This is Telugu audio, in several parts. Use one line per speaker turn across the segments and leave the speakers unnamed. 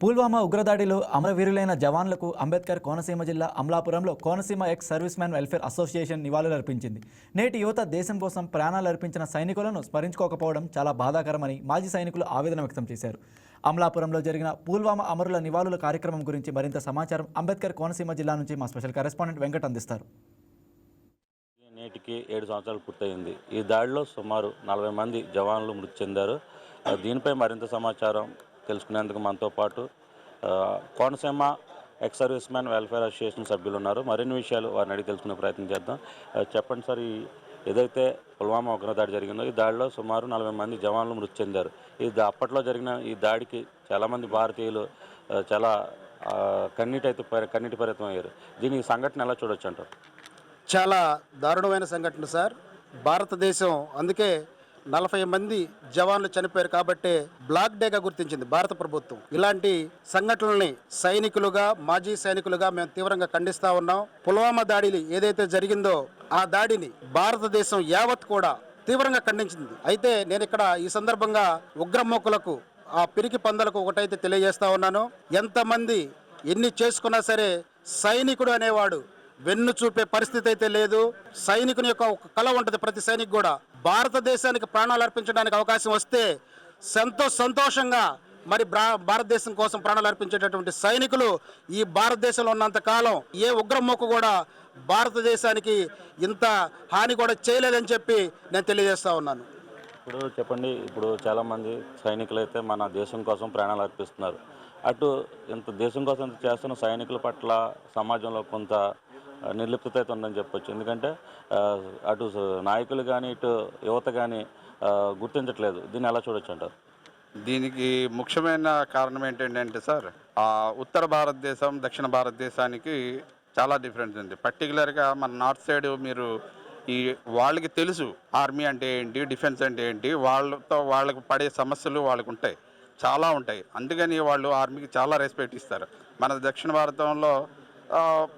పుల్వామా ఉగ్రదాడిలో అమరవీరులైన జవాన్లకు అంబేద్కర్ కోనసీమ జిల్లా అమలాపురంలో Konaseema ex service man welfare association నివాళులర్పించింది. నేటి యువత దేశం కోసం ప్రాణాలు అర్పించిన సైనికులను స్మరించుకోకపోవడం చాలా బాధాకరమని మాజీ సైనికులు ఆవేదన వ్యక్తం చేశారు. అమలాపురంలో జరిగిన పుల్వామా అమరుల నివాళుల కార్యక్రమం గురించి మరింత సమాచారం అంబేద్కర్ కోనసీమ జిల్లా నుంచి మా స్పెషల్ కరెస్పాండెంట్ వెంకట్ అందిస్తారు.
నేటికి ఏడు సంవత్సరాలు పూర్తయింది. ఈ దాడిలో సుమారు నలభై మంది జవాన్లు మృతి చెందారు. దీనిపై మరింత సమాచారం తెలుసుకునేందుకు మనతో పాటు Konaseema ex service man welfare association సభ్యులు ఉన్నారు. మరిన్ని విషయాలు వారిని అడిగి తెలుసుకునే ప్రయత్నం చేద్దాం. చెప్పండి సార్ ఈ ఏదైతే పుల్వామా ఉగ్రదాడి జరిగిందో ఈ దాడిలో సుమారు నలభై మంది జవాన్లు మృతి చెందారు. ఈ అప్పట్లో జరిగిన ఈ దాడికి చాలామంది భారతీయులు చాలా కన్నీటైతే కన్నీటి అయితే పరి- కన్నీటి పరితం అయ్యారు. దీని సంఘటన ఎలా చూడొచ్చు అంటారు?
చాలా దారుణమైన సంఘటన సార్. భారతదేశం అందుకే నలభై మంది జవాన్లు చనిపోయారు కాబట్టి బ్లాక్ డేగా గుర్తించింది భారత ప్రభుత్వం. ఇలాంటి సంఘటనల్ని సైనికులుగా మాజీ సైనికులుగా మేము తీవ్రంగా ఖండిస్తా ఉన్నాం. పుల్వామా దాడిని ఏదైతే జరిగిందో ఆ దాడిని భారతదేశం యావత్ కూడా తీవ్రంగా ఖండించింది. అయితే నేను ఇక్కడ ఈ సందర్భంగా ఉగ్రమోకులకు ఆ పిరికి పందలకు ఒకటైతే తెలియజేస్తా ఉన్నాను. ఎంతమంది ఎన్ని చేసుకున్నా సరే సైనికుడు అనేవాడు వెన్ను చూపే పరిస్థితి అయితే లేదు. సైనికుని యొక్క ఒక కళ ఉంటుంది ప్రతి సైనిక్ కూడా. భారతదేశానికి ప్రాణాలు అర్పించడానికి అవకాశం వస్తే సంతో సంతోషంగా మరి భారతదేశం కోసం ప్రాణాలు అర్పించేటటువంటి సైనికులు ఈ భారతదేశంలో ఉన్నంత కాలం ఏ ఉగ్రమొక్కు కూడా భారతదేశానికి ఇంత హాని కూడా చేయలేదని చెప్పి నేను తెలియజేస్తా ఉన్నాను.
ఇప్పుడు చెప్పండి ఇప్పుడు చాలామంది సైనికులు అయితే మన దేశం కోసం ప్రాణాలు అర్పిస్తున్నారు. అటు ఇంత దేశం కోసం చేస్తున్న సైనికుల పట్ల సమాజంలో కొంత నిర్లిప్తత అయితే ఉందని చెప్పొచ్చు. ఎందుకంటే అటు నాయకులు కానీ ఇటు యువత కానీ గుర్తించట్లేదు. దీన్ని ఎలా చూడొచ్చు అంటారు?
దీనికి ముఖ్యమైన కారణం ఏంటంటే సార్ ఆ ఉత్తర భారతదేశం దక్షిణ భారతదేశానికి చాలా డిఫరెన్స్ ఉంది. పర్టికులర్గా మన నార్త్ సైడ్ మీరు ఈ వాళ్ళకి తెలుసు ఆర్మీ అంటే ఏంటి డిఫెన్స్ అంటే ఏంటి వాళ్ళతో వాళ్ళకి పడే సమస్యలు వాళ్ళకు ఉంటాయి చాలా ఉంటాయి. అందుకని వాళ్ళు ఆర్మీకి చాలా రెస్పెక్ట్ ఇస్తారు. మన దక్షిణ భారతంలో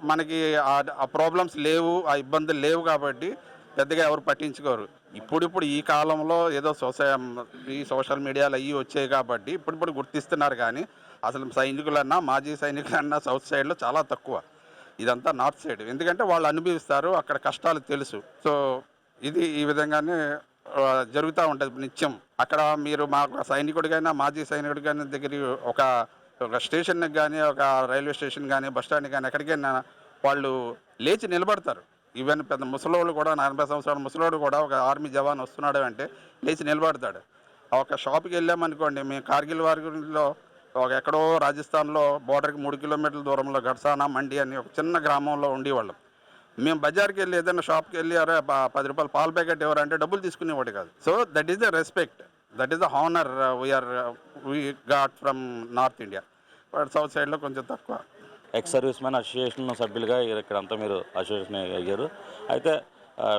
మనకి ఆ- ప్రాబ్లమ్స్ లేవు ఆ ఇబ్బందులు లేవు కాబట్టి పెద్దగా ఎవరు పట్టించుకోరు. ఇప్పుడిప్పుడు ఈ కాలంలో ఏదో సోషల్ ఈ సోషల్ మీడియాలో అవి వచ్చాయి కాబట్టి ఇప్పుడిప్పుడు గుర్తిస్తున్నారు కానీ అసలు సైనికులన్నా మాజీ సైనికులన్నా సౌత్ సైడ్లో చాలా తక్కువ. ఇదంతా నార్త్ సైడ్. ఎందుకంటే వాళ్ళు అనుభవిస్తారు అక్కడ కష్టాలు తెలుసు. సో ఇది ఈ విధంగానే జరుగుతూ ఉంటుంది నిత్యం. అక్కడ మీరు మా సైనికుడికైనా మాజీ సైనికుడికైనా దగ్గర ఒక ఒక స్టేషన్కి కానీ ఒక రైల్వే స్టేషన్ కానీ బస్ స్టాండ్ కానీ ఎక్కడికైనా వాళ్ళు లేచి నిలబడతారు. ఈవెన్ పెద్ద ముసలోళ్ళు కూడా నలభై సంవత్సరాల ముసలోడు కూడా ఒక ఆర్మీ జవాన్ వస్తున్నాడు అంటే లేచి నిలబడతాడు. ఒక షాప్కి వెళ్ళామనుకోండి మేము కార్గిల్ వారిలో ఒక ఎక్కడో రాజస్థాన్లో బోర్డర్కి మూడు కిలోమీటర్ల దూరంలో గడ్సానా మండి అని ఒక చిన్న గ్రామంలో ఉండేవాళ్ళం. మేము బజార్కి వెళ్ళి ఏదైనా షాప్కి వెళ్ళి అరే ప- పది రూపాయలు పాల ప్యాకెట్ ఎవరంటే డబ్బులు తీసుకునేవాడు కాదు. So that is the respect. That is the honour we are we got from north India but south సైడ్లో కొంచెం తక్కువ.
ఎక్స్ సర్వీస్ మ్యాన్ అసోసియేషన్ సభ్యులుగా ఇక్కడంతా మీరు అసోసియేషన్ అయ్యారు. అయితే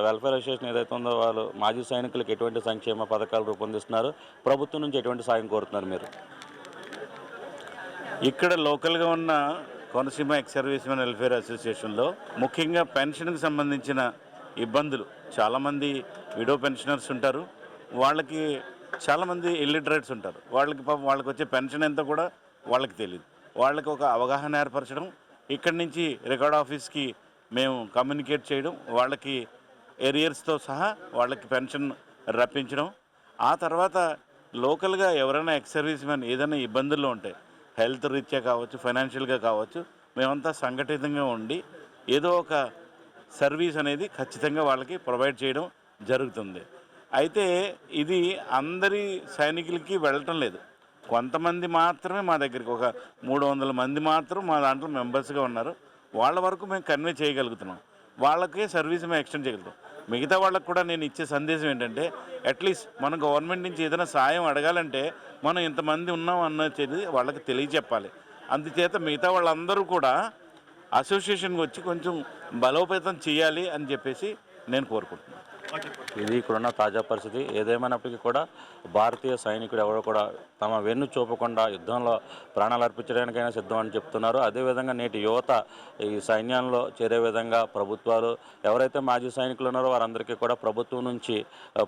వెల్ఫేర్ అసోసియేషన్ ఏదైతే ఉందో వాళ్ళు మాజీ సైనికులకు ఎటువంటి సంక్షేమ పథకాలు రూపొందిస్తున్నారు? ప్రభుత్వం నుంచి ఎటువంటి సాయం కోరుతున్నారు మీరు?
ఇక్కడ లోకల్గా ఉన్న Konaseema ex service men welfare అసోసియేషన్లో ముఖ్యంగా పెన్షన్కి సంబంధించిన ఇబ్బందులు. చాలామంది విడో పెన్షనర్స్ ఉంటారు. వాళ్ళకి చాలామంది ఇల్లిటరేట్స్ ఉంటారు. వాళ్ళకి పాపం వాళ్ళకి వచ్చే పెన్షన్ ఎంతో కూడా వాళ్ళకి తెలియదు వాళ్ళకి ఒక అవగాహన ఏర్పరచడం ఇక్కడి నుంచి రికార్డ్ ఆఫీస్కి మేము కమ్యూనికేట్ చేయడం వాళ్ళకి ఏరియర్స్తో సహా వాళ్ళకి పెన్షన్ రప్పించడం. ఆ తర్వాత లోకల్గా ఎవరైనా ఎక్స్ సర్వీస్ మ్యాన్ ఏదైనా ఇబ్బందుల్లో ఉంటే హెల్త్ రీత్యా కావచ్చు ఫైనాన్షియల్గా కావచ్చు మేమంతా సంఘటితంగా ఉండి ఏదో ఒక సర్వీస్ అనేది ఖచ్చితంగా వాళ్ళకి ప్రొవైడ్ చేయడం జరుగుతుంది. అయితే ఇది అందరి సైనికులకి వెళ్ళటం లేదు. కొంతమంది మాత్రమే మా దగ్గరికి ఒక మూడు వందల మంది మాత్రం మా దాంట్లో మెంబర్స్గా ఉన్నారు. వాళ్ళ వరకు మేము కన్వే చేయగలుగుతున్నాం. వాళ్ళకే సర్వీస్ మేము ఎక్స్టెండ్ చేయగలుగుతాం. మిగతా వాళ్ళకు కూడా నేను ఇచ్చే సందేశం ఏంటంటే అట్లీస్ట్ మనం గవర్నమెంట్ నుంచి ఏదైనా సాయం అడగాలంటే మనం ఇంతమంది ఉన్నాం అన్నది వాళ్ళకి తెలియచెప్పాలి. అందుచేత మిగతా వాళ్ళందరూ కూడా అసోసియేషన్కి వచ్చి కొంచెం బలోపేతం చేయాలి అని చెప్పేసి నేను కోరుకుంటున్నాను.
ఇది ఇక్కడున్న తాజా పరిస్థితి. ఏదేమైనప్పటికీ కూడా భారతీయ సైనికుడు ఎవరు కూడా తమ వెన్ను చూపకుండా యుద్ధంలో ప్రాణాలు అర్పించడానికైనా సిద్ధం అని చెప్తున్నారు. అదేవిధంగా నేటి యువత ఈ సైన్యంలో చేరే విధంగా ప్రభుత్వాలు ఎవరైతే మాజీ సైనికులు ఉన్నారో వారందరికీ కూడా ప్రభుత్వం నుంచి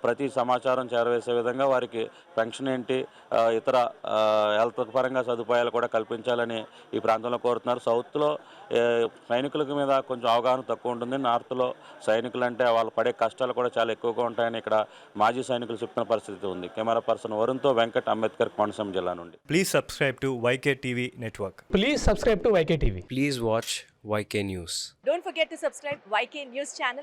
ప్రతి సమాచారం చేరవేసే విధంగా వారికి పెన్షన్ ఏంటి ఇతర హెల్త్ పరంగా సదుపాయాలు కూడా కల్పించాలని ఈ ప్రాంతంలో కోరుతున్నారు. సౌత్లో సైనికుల మీద కొంచెం అవగాహన తక్కువ ఉంటుంది. నార్త్లో సైనికులు అంటే వాళ్ళు పడే కష్టాలు కూడా చాలా ఎక్కువ ఎక్కువగా ఉంటాయని ఇక్కడ మాజీ సైనికులు చెప్తున్న పరిస్థితి ఉంది. కెమెరా పర్సన్ వరుణ్తో వెంకట్ అంబేద్కర్ కోనసీమ జిల్లా నుండి.
Please subscribe to YK TV network
please subscribe to YK TV
please watch YK news
don't forget to subscribe YK news channel